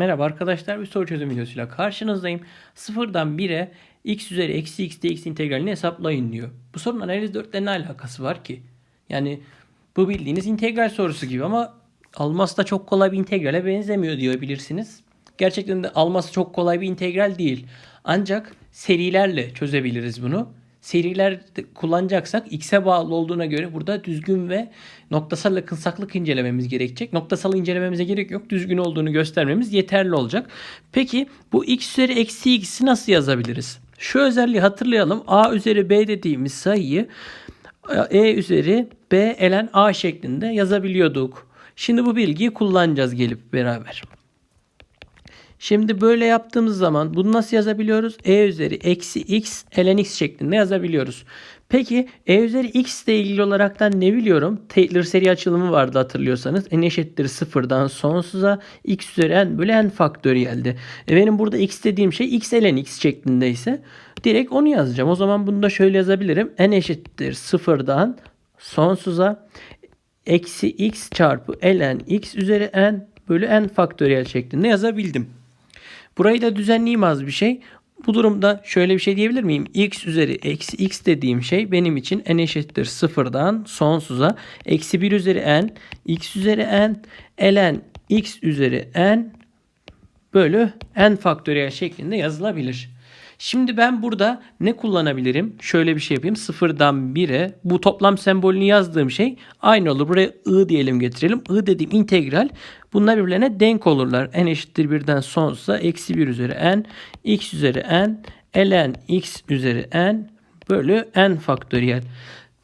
Merhaba arkadaşlar bir soru çözüm videosuyla karşınızdayım. Sıfırdan 1'e x üzeri eksi x dx integralini hesaplayın diyor. Bu sorunun analiz 4 ne alakası var ki? Yani bu bildiğiniz integral sorusu gibi ama alması da çok kolay bir integrale benzemiyor diyebilirsiniz. Gerçekten de alması çok kolay bir integral değil. Ancak serilerle çözebiliriz bunu. Seriler kullanacaksak x'e bağlı olduğuna göre burada düzgün ve noktasal yakınsaklık incelememiz gerekecek. Noktasal incelememize gerek yok. Düzgün olduğunu göstermemiz yeterli olacak. Peki bu x üzeri eksi x'i nasıl yazabiliriz? Şu özelliği hatırlayalım. a üzeri b dediğimiz sayıyı e üzeri b elen a şeklinde yazabiliyorduk. Şimdi bu bilgiyi kullanacağız gelip beraber. Şimdi böyle yaptığımız zaman bunu nasıl yazabiliyoruz? E üzeri eksi x ln x şeklinde yazabiliyoruz. Peki e üzeri x ile ilgili olaraktan ne biliyorum? Taylor seri açılımı vardı hatırlıyorsanız. n eşittir sıfırdan sonsuza x üzeri n bölü n faktöriyeldi. E benim burada x dediğim şey x ln x şeklindeyse direkt onu yazacağım. O zaman bunu da şöyle yazabilirim. n eşittir sıfırdan sonsuza eksi x çarpı ln x üzeri n bölü n faktöriyel şeklinde yazabildim. Burayı da düzenleyeyim az bir şey. Bu durumda şöyle bir şey diyebilir miyim? x üzeri eksi x dediğim şey benim için n eşittir sıfırdan sonsuza eksi 1 üzeri n x üzeri n ln x üzeri n bölü n faktöriyel şeklinde yazılabilir. Şimdi ben burada ne kullanabilirim? Şöyle bir şey yapayım. Sıfırdan 1'e bu toplam sembolünü yazdığım şey aynı olur. Buraya i diyelim getirelim. i dediğim integral. Bunlar birbirlerine denk olurlar. n eşittir 1'den sonsuza eksi 1 üzeri n x üzeri n ln x üzeri n bölü n faktöriyel.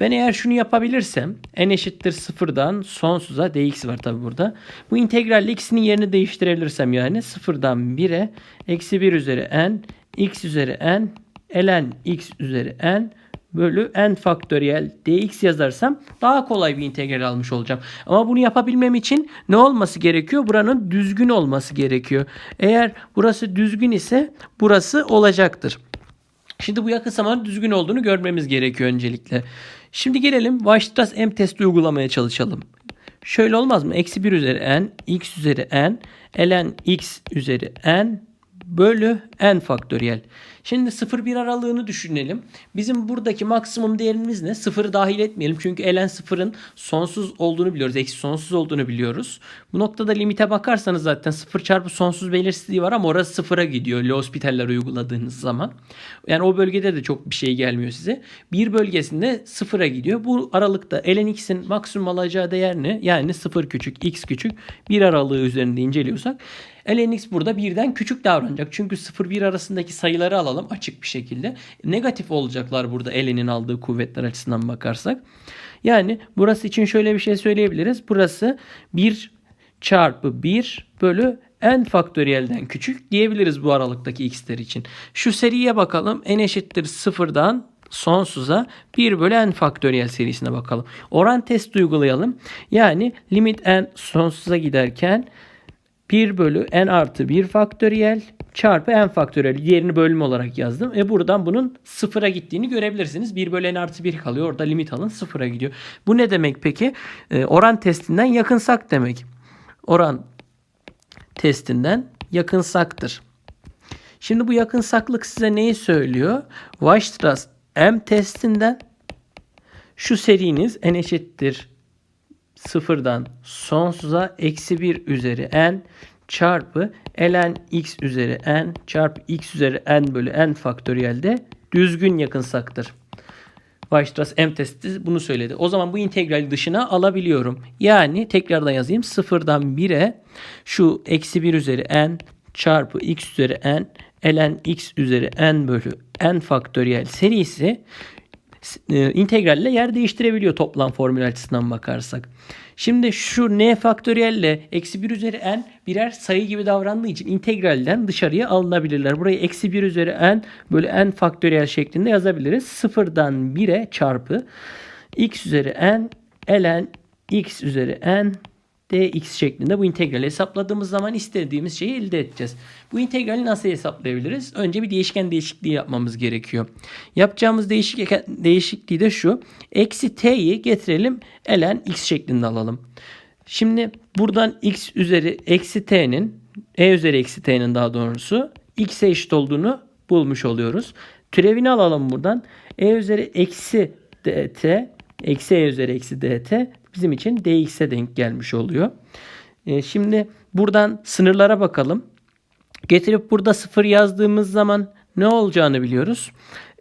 Ben eğer şunu yapabilirsem n eşittir sıfırdan sonsuza dx var tabi burada. Bu integralle x'inin yerini değiştirebilirsem yani sıfırdan 1'e eksi 1 üzeri n x üzeri n ln x üzeri n bölü n faktöriyel dx yazarsam daha kolay bir integral almış olacağım. Ama bunu yapabilmem için ne olması gerekiyor? Buranın düzgün olması gerekiyor. Eğer burası düzgün ise burası olacaktır. Şimdi bu yakın zamanda düzgün olduğunu görmemiz gerekiyor öncelikle. Şimdi gelelim Weierstrass M testi uygulamaya çalışalım. Şöyle olmaz mı? Eksi 1 üzeri n, x üzeri n, ln x üzeri n bölü n faktöriyel. Şimdi 0-1 aralığını düşünelim. Bizim buradaki maksimum değerimiz ne? Sıfırı dahil etmeyelim. Çünkü ln sıfırın sonsuz olduğunu biliyoruz. Eksi sonsuz olduğunu biliyoruz. Bu noktada limite bakarsanız zaten 0 çarpı sonsuz belirsizliği var ama orası sıfıra gidiyor. L'Hospitaller uyguladığınız zaman. Yani o bölgede de çok bir şey gelmiyor size. Bir bölgesinde sıfıra gidiyor. Bu aralıkta ln x'in maksimum alacağı değer ne? Yani 0 küçük, x küçük bir aralığı üzerinde inceliyorsak ln x burada birden küçük davranacak. Çünkü 0-1 arasındaki sayıları alalım açık bir şekilde. Negatif olacaklar burada ln'in aldığı kuvvetler açısından bakarsak. Yani burası için şöyle bir şey söyleyebiliriz. Burası 1 çarpı 1 bölü n faktöriyelden küçük diyebiliriz bu aralıktaki x'ler için. Şu seriye bakalım. n eşittir sıfırdan sonsuza 1 bölü n faktöriyel serisine bakalım. Oran test uygulayalım. Yani limit n sonsuza giderken 1 bölü n artı 1 faktöriyel çarpı n faktöriyel diğerini bölüm olarak yazdım. E buradan bunun sıfıra gittiğini görebilirsiniz. 1 bölü n artı 1 kalıyor. Orada limit alın sıfıra gidiyor. Bu ne demek peki? E, oran testinden yakınsak demek. Oran testinden yakınsaktır. Şimdi bu yakınsaklık size neyi söylüyor? Weierstrass M testinden şu seriniz n eşittir sıfırdan sonsuza eksi 1 üzeri n çarpı ln x üzeri n çarpı x üzeri n bölü n faktöriyelde düzgün yakınsaktır. Weierstrass M testi bunu söyledi. O zaman bu integrali dışına alabiliyorum. Yani tekrardan yazayım. Sıfırdan 1'e şu eksi 1 üzeri n çarpı x üzeri n ln x üzeri n bölü n faktöriyel serisi e, integralle yer değiştirebiliyor toplam formül açısından bakarsak. Şimdi şu n faktöriyelle eksi 1 üzeri n birer sayı gibi davrandığı için integralden dışarıya alınabilirler. Burayı eksi 1 üzeri n bölü n faktöriyel şeklinde yazabiliriz. Sıfırdan 1'e çarpı x üzeri n ln x üzeri n dx şeklinde bu integrali hesapladığımız zaman istediğimiz şeyi elde edeceğiz. Bu integrali nasıl hesaplayabiliriz? Önce bir değişken değişikliği yapmamız gerekiyor. Yapacağımız değişik, değişikliği de şu. Eksi t'yi getirelim ln x şeklinde alalım. Şimdi buradan x üzeri eksi t'nin e üzeri eksi t'nin daha doğrusu x'e eşit olduğunu bulmuş oluyoruz. Türevini alalım buradan. e üzeri eksi dt eksi e üzeri eksi dt bizim için dx'e denk gelmiş oluyor. E, şimdi buradan sınırlara bakalım. Getirip burada sıfır yazdığımız zaman ne olacağını biliyoruz.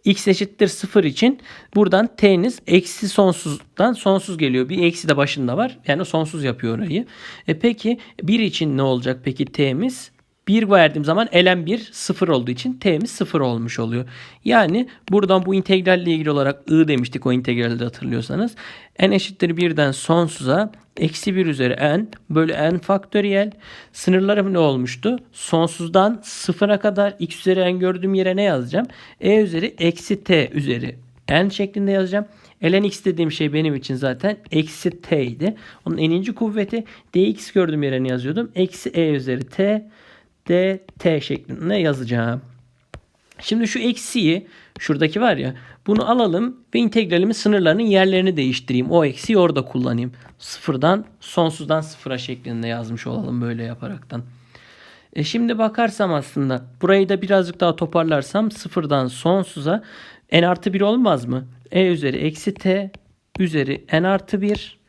x eşittir sıfır için buradan t'niz eksi sonsuzdan sonsuz geliyor. Bir eksi de başında var. Yani sonsuz yapıyor orayı. E peki 1 için ne olacak peki t'miz? 1 verdiğim zaman ln 1 0 olduğu için t'miz 0 olmuş oluyor. Yani buradan bu integralle ilgili olarak i demiştik o integralde hatırlıyorsanız. n eşittir 1'den sonsuza eksi 1 üzeri n bölü n faktöriyel. Sınırlarım ne olmuştu? Sonsuzdan 0'a kadar x üzeri n gördüğüm yere ne yazacağım? e üzeri eksi t üzeri n şeklinde yazacağım. ln x dediğim şey benim için zaten eksi t idi. Onun eninci kuvveti dx gördüğüm yere ne yazıyordum? Eksi e üzeri t dt şeklinde yazacağım. Şimdi şu eksiyi şuradaki var ya bunu alalım ve integralimin sınırlarının yerlerini değiştireyim. O eksiyi orada kullanayım. Sıfırdan sonsuzdan sıfıra şeklinde yazmış olalım böyle yaparaktan. E şimdi bakarsam aslında burayı da birazcık daha toparlarsam sıfırdan sonsuza n artı 1 olmaz mı? e üzeri eksi t üzeri n artı 1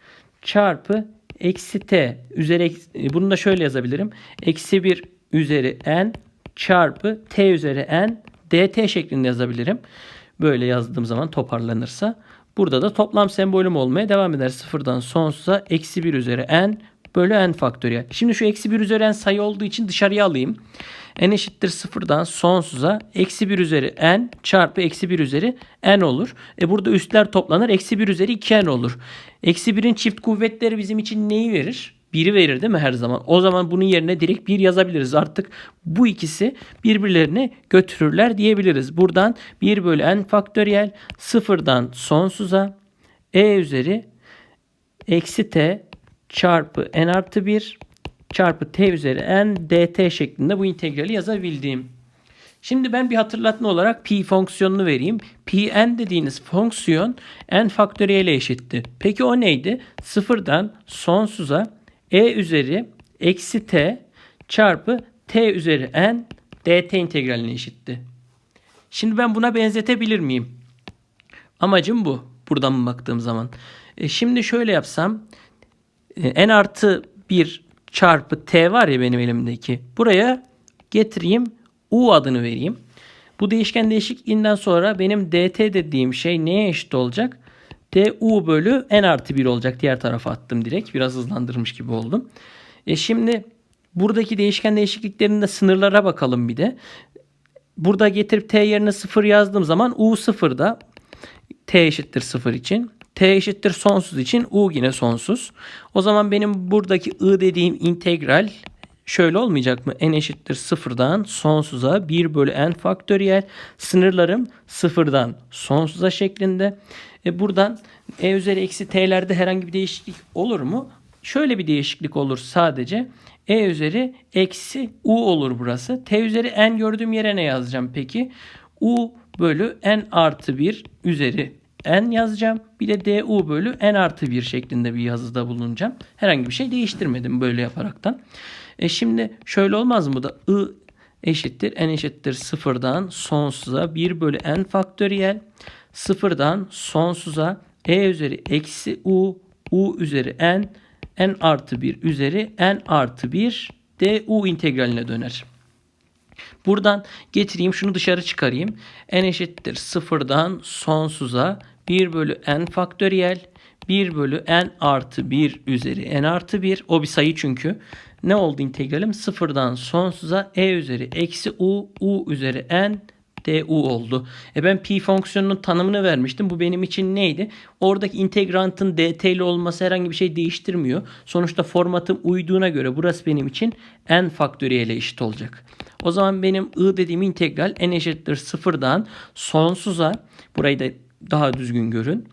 çarpı eksi t üzeri e, bunu da şöyle yazabilirim. Eksi 1 üzeri n çarpı t üzeri n dt şeklinde yazabilirim. Böyle yazdığım zaman toparlanırsa. Burada da toplam sembolüm olmaya devam eder. Sıfırdan sonsuza eksi 1 üzeri n bölü n faktöriyel. Şimdi şu eksi 1 üzeri n sayı olduğu için dışarıya alayım. n eşittir sıfırdan sonsuza eksi 1 üzeri n çarpı eksi 1 üzeri n olur. E burada üstler toplanır. Eksi 1 üzeri 2n olur. Eksi 1'in çift kuvvetleri bizim için neyi verir? 1'i verir değil mi her zaman? O zaman bunun yerine direkt 1 yazabiliriz. Artık bu ikisi birbirlerini götürürler diyebiliriz. Buradan 1 bölü n faktöriyel sıfırdan sonsuza e üzeri eksi t çarpı n artı 1 çarpı t üzeri n dt şeklinde bu integrali yazabildiğim. Şimdi ben bir hatırlatma olarak pi fonksiyonunu vereyim. Pi n dediğiniz fonksiyon n faktöriyele eşitti. Peki o neydi? Sıfırdan sonsuza e üzeri eksi t çarpı t üzeri n dt integraline eşitti. Şimdi ben buna benzetebilir miyim? Amacım bu. Buradan baktığım zaman. E şimdi şöyle yapsam e, n artı 1 çarpı t var ya benim elimdeki. Buraya getireyim u adını vereyim. Bu değişken değişikliğinden sonra benim dt dediğim şey neye eşit olacak? Du bölü n artı 1 olacak. Diğer tarafa attım direkt. Biraz hızlandırmış gibi oldum. E şimdi buradaki değişken değişikliklerinde sınırlara bakalım bir de. Burada getirip t yerine 0 yazdığım zaman u 0'da t eşittir 0 için. t eşittir sonsuz için u yine sonsuz. O zaman benim buradaki i dediğim integral şöyle olmayacak mı? n eşittir sıfırdan sonsuza 1 bölü n faktöriyel sınırlarım sıfırdan sonsuza şeklinde. E buradan e üzeri eksi t'lerde herhangi bir değişiklik olur mu? Şöyle bir değişiklik olur sadece. E üzeri eksi u olur burası. T üzeri n gördüğüm yere ne yazacağım peki? u bölü n artı 1 üzeri n yazacağım. Bir de du bölü n artı 1 şeklinde bir yazıda bulunacağım. Herhangi bir şey değiştirmedim böyle yaparaktan. E şimdi şöyle olmaz mı da i eşittir n eşittir sıfırdan sonsuza 1 bölü n faktöriyel sıfırdan sonsuza e üzeri eksi u u üzeri n n artı 1 üzeri n artı 1 du integraline döner. Buradan getireyim şunu dışarı çıkarayım. n eşittir sıfırdan sonsuza 1 bölü n faktöriyel 1 bölü n artı 1 üzeri n artı 1 o bir sayı çünkü. Ne oldu integralim? Sıfırdan sonsuza e üzeri eksi u u üzeri n du oldu. E ben pi fonksiyonunun tanımını vermiştim. Bu benim için neydi? Oradaki integrantın dt'li olması herhangi bir şey değiştirmiyor. Sonuçta formatım uyduğuna göre burası benim için n faktöriyel eşit olacak. O zaman benim i dediğim integral n eşittir sıfırdan sonsuza burayı da daha düzgün görün.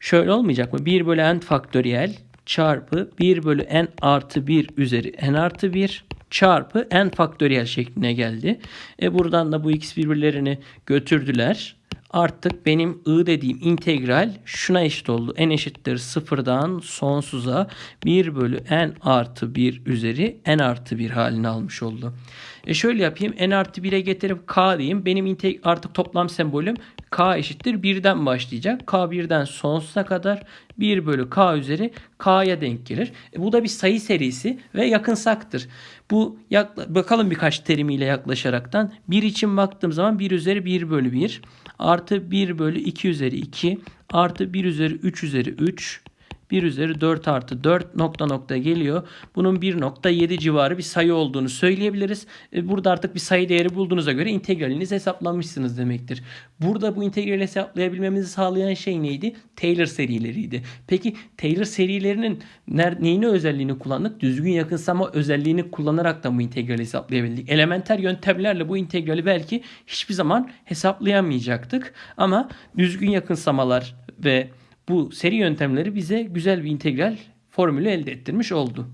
Şöyle olmayacak mı? 1 bölü n faktöriyel çarpı 1 bölü n artı 1 üzeri n artı 1 çarpı n faktöriyel şekline geldi. E buradan da bu x birbirlerini götürdüler. artık benim i dediğim integral şuna eşit oldu. n eşittir sıfırdan sonsuza 1 bölü n artı 1 üzeri n artı 1 halini almış oldu. E şöyle yapayım. n artı 1'e getirip k diyeyim. Benim artık toplam sembolüm k eşittir 1'den başlayacak. k 1'den sonsuza kadar 1 bölü k üzeri k'ya denk gelir. E bu da bir sayı serisi ve yakınsaktır. Bu yakla- bakalım birkaç terimiyle yaklaşaraktan. 1 için baktığım zaman 1 üzeri 1 bölü 1 artı 1 bölü 2 üzeri 2 artı 1 üzeri 3 üzeri 3 1 üzeri 4 artı 4 nokta nokta geliyor. Bunun 1.7 civarı bir sayı olduğunu söyleyebiliriz. E, Burada artık bir sayı değeri bulduğunuza göre integralinizi hesaplamışsınız demektir. Burada bu integrali hesaplayabilmemizi sağlayan şey neydi? Taylor serileriydi. Peki Taylor serilerinin neyini özelliğini kullandık? Düzgün yakınsama özelliğini kullanarak da bu integrali hesaplayabildik. Elementer yöntemlerle bu integrali belki hiçbir zaman hesaplayamayacaktık. Ama düzgün yakınsamalar ve bu seri yöntemleri bize güzel bir integral formülü elde ettirmiş oldu.